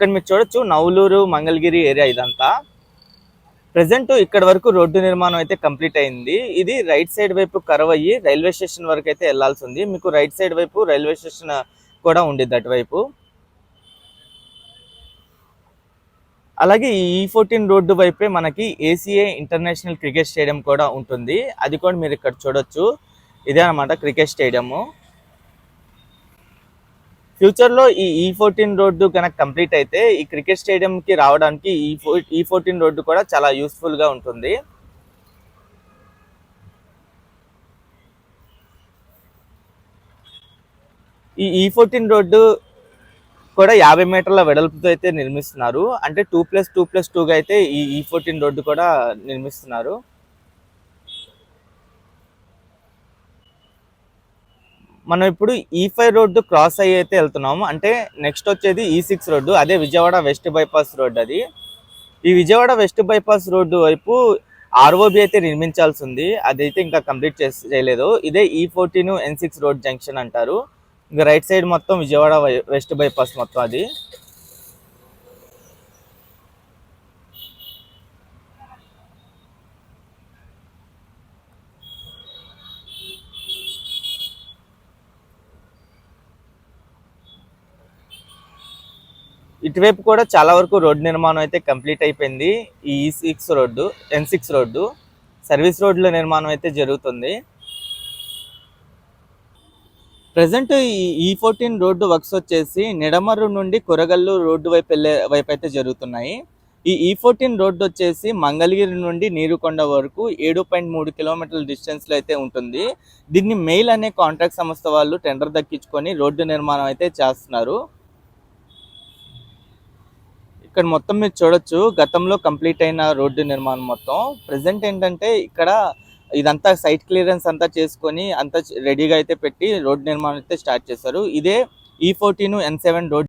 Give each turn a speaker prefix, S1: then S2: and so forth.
S1: ఇక్కడ మీరు చూడొచ్చు? నవలూరు మంగళగిరి ఏరియా ఇదంతా. ప్రజెంట్ ఇక్కడ వరకు రోడ్డు నిర్మాణం అయితే కంప్లీట్ అయింది. ఇది రైట్ సైడ్ వైపు కర్వ్ అయ్యి రైల్వే స్టేషన్ వరకు అయితే వెళ్ళాల్సి ఉంది మీకు రైట్ సైడ్ వైపు రైల్వే స్టేషన్ కూడా ఉండేది అటువైపు. అలాగే ఈ e ఈ ఫోర్టీన్ రోడ్డు వైపే మనకి ఏసీఏ ఇంటర్నేషనల్ క్రికెట్ స్టేడియం కూడా ఉంటుంది. అది కూడా మీరు ఇక్కడ చూడొచ్చు. ఇదే అనమాట క్రికెట్ స్టేడియము. ఫ్యూచర్లో ఈ e ఈ ఫోర్టీన్ రోడ్డు కనుక కంప్లీట్ అయితే ఈ క్రికెట్ స్టేడియంకి రావడానికి ఈ ఫో e ఈ ఫోర్టీన్ రోడ్డు కూడా చాలా యూస్ఫుల్గా ఉంటుంది. ఈ e ఈ ఫోర్టీన్ రోడ్డు కూడా యాభై మీటర్ల వెడల్పుతో అయితే నిర్మిస్తున్నారు. అంటే టూ ప్లస్ టూ ప్లస్ టూగా అయితే ఈ ఈ ఫోర్టీన్ రోడ్డు కూడా నిర్మిస్తున్నారు. మనం ఇప్పుడు e ఈ ఫైవ్ రోడ్డు క్రాస్ అయ్యి అయితే వెళ్తున్నాము. అంటే నెక్స్ట్ వచ్చేది e ఈ సిక్స్ రోడ్డు అదే విజయవాడ వెస్ట్ బైపాస్ రోడ్ అది. ఈ విజయవాడ వెస్ట్ బైపాస్ రోడ్డు వైపు ఆర్ఓబి అయితే నిర్మించాల్సి ఉంది అదైతే ఇంకా కంప్లీట్ చేసి చేయలేదు. ఇదే ఈ fourteen N six road junction అంటారు. ఇంకా రైట్ సైడ్ మొత్తం విజయవాడ వై- వెస్ట్ బైపాస్ మొత్తం అది. ఇటువైపు కూడా చాలా వరకు రోడ్డు నిర్మాణం అయితే కంప్లీట్ అయిపోయింది. ఈ e six road N six road service రోడ్ల నిర్మాణం అయితే జరుగుతుంది. ప్రజెంట్ ఈ e ఈ ఫోర్టీన్ రోడ్డు వర్క్స్ వచ్చేసి నిడమర్రు నుండి కొరగల్లు రోడ్డు వైపు వెళ్ళే వైపు అయితే జరుగుతున్నాయి. ఈ e ఈ ఫోర్టీన్ రోడ్డు వచ్చేసి మంగళగిరి నుండి నీరుకొండ వరకు ఏడు పాయింట్ మూడు కిలోమీటర్ల డిస్టెన్స్లో అయితే ఉంటుంది. దీన్ని మెయిల్ అనే కాంట్రాక్ట్ సంస్థ వాళ్ళు టెండర్ దక్కించుకొని రోడ్డు నిర్మాణం అయితే చేస్తున్నారు. ఇక్కడ మొత్తం మీరు చూడొచ్చు. గతంలో కంప్లీట్ అయిన రోడ్డు నిర్మాణం మొత్తం. ప్రజెంట్ ఏంటంటే ఇక్కడ ఇదంతా సైట్ క్లియరెన్స్ అంతా చేసుకొని అంతా రెడీగా అయితే పెట్టి రోడ్ నిర్మాణం అయితే స్టార్ట్ చేశారు. ఇదే ఈ ఫోర్టీన్ ఎన్ సెవెన్ రోడ్